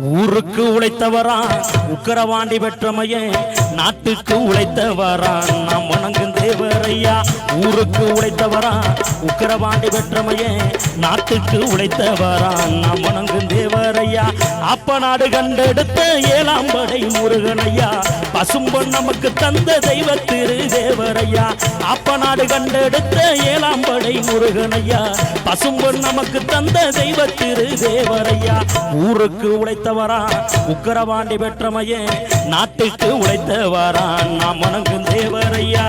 ஊருக்கு உழைத்தவரா உக்கரவாண்டி பெற்றமையே நாட்டுக்கு உழைத்தவரா நாம் வணங்கும் தேவரையா ஊருக்கு உழைத்தவரா உக்கரவாண்டி பெற்றமையே நாட்டுக்கு உழைத்தவரா நாம் வணங்கும் தேவரையா. அப்ப நாடு கண்டெடுத்த ஏழாம் படை முருகனையா பசும்பொன் நமக்கு தந்த தெய்வ திரு தேவரையா அப்ப நாடு கண்டெடுத்த ஏழாம் படை முருகனையா. பசும்பொன் நமக்கு தந்த தெய்வ திரு தேவரையா ஊருக்கு உழைத்தவரா உக்கரவாண்டி பெற்றமையே. நாட்டுக்கு உழைத்தவரா நாம் வணங்கும் தேவரையா.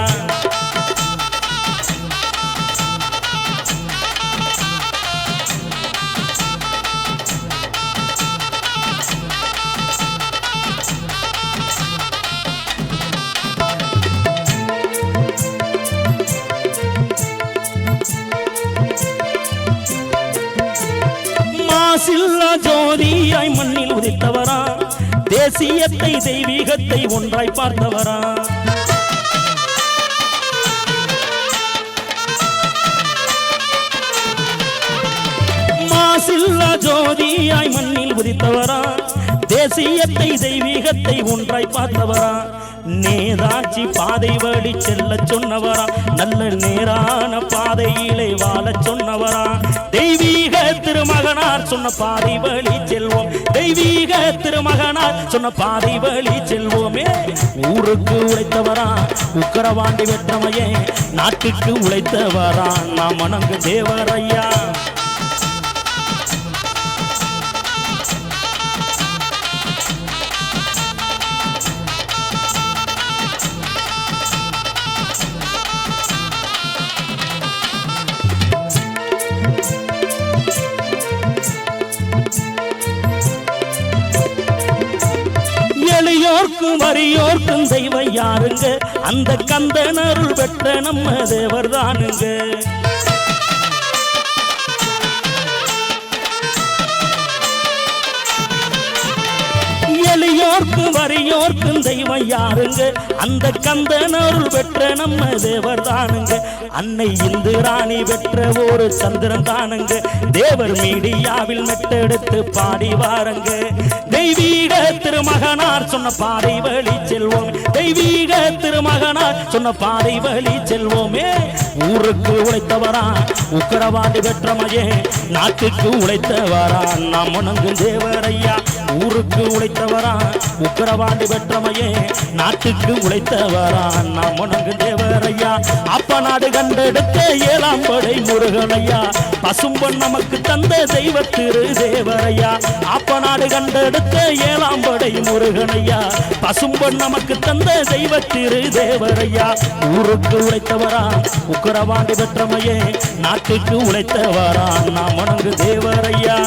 மாசில்லா ஜோதியாய் மண்ணில் உதித்தவரா? தேசியத்தை தெய்வீகத்தை ஒன்றாய் பார்த்தவரா? மாசில்லா ஜோதியாய் மண்ணில் உதித்தவரா? தேசியத்தை தெய்வீகத்தை ஒன்றாய் பார்த்தவரா? நேதாச்சி பாதை வழி செல்ல சொன்னவரா? நல்ல நேரான பாதையிலே வாழ சொன்னவரா? தெய்வீக திருமகனார் சொன்ன பாதி வழி செல்வோம். தெய்வீக திருமகனார் சொன்ன பாதி வழி செல்வோமே. ஊருக்கு உழைத்தவரா உக்கரவாண்டி வெற்றமையே. நாட்டுக்கு உழைத்தவரா நாம் வணங்கு தேவரையா எளியோர்க்கும் வரியோர்க்கும் தெய்வம் யாருங்க அந்த கந்தன் அருள் பெற்ற நம்ம தேவர் தானுங்க. எளியோர்க்கும் வரியோர்க்கும் தெய்வம் யாருங்க? அந்த கந்தன் அருள் பெற்ற நம்ம தேவர் தானுங்க. அன்னை இந்து ராணி பெற்ற ஒரு சந்திரன் தானுங்க. தேவர் மீடியாவில் மெட்டெடுத்து பாடி வாருங்க. தெய்வீக திருமகனார் சொன்ன பாதை வழி செல்வோம். தெய்வீக திருமகனார் சொன்ன பாதை வழி செல்வோமே. ஊருக்கு உழைத்தவரா உக்கரவாண்டி மகே நாட்டுக்கு உழைத்தவரா நாம் உணங்கும் தேவரையா ஊருக்கு உழைத்தவரா? உக்கரவாண்டி பெற்றமையே நாட்டுக்கு உழைத்தவரா? நாம் உனக்கு தேவரையா. அப்ப நாடு கண்டெடுத்த ஏழாம் படை முருகனையா. பசும்பொன் நமக்கு தந்த தெய்வ திரு தேவரையா. அப்ப நாடு கண்டெடுத்த ஏழாம் படை முருகனையா. பசும்பொன் நமக்கு தந்த தெய்வ திரு தேவரையா. ஊருக்கு உழைத்தவரா? உக்கரவாண்டி பெற்றமையே நாட்டுக்கு உழைத்தவரா? நாம் உனக்கு தேவரையா.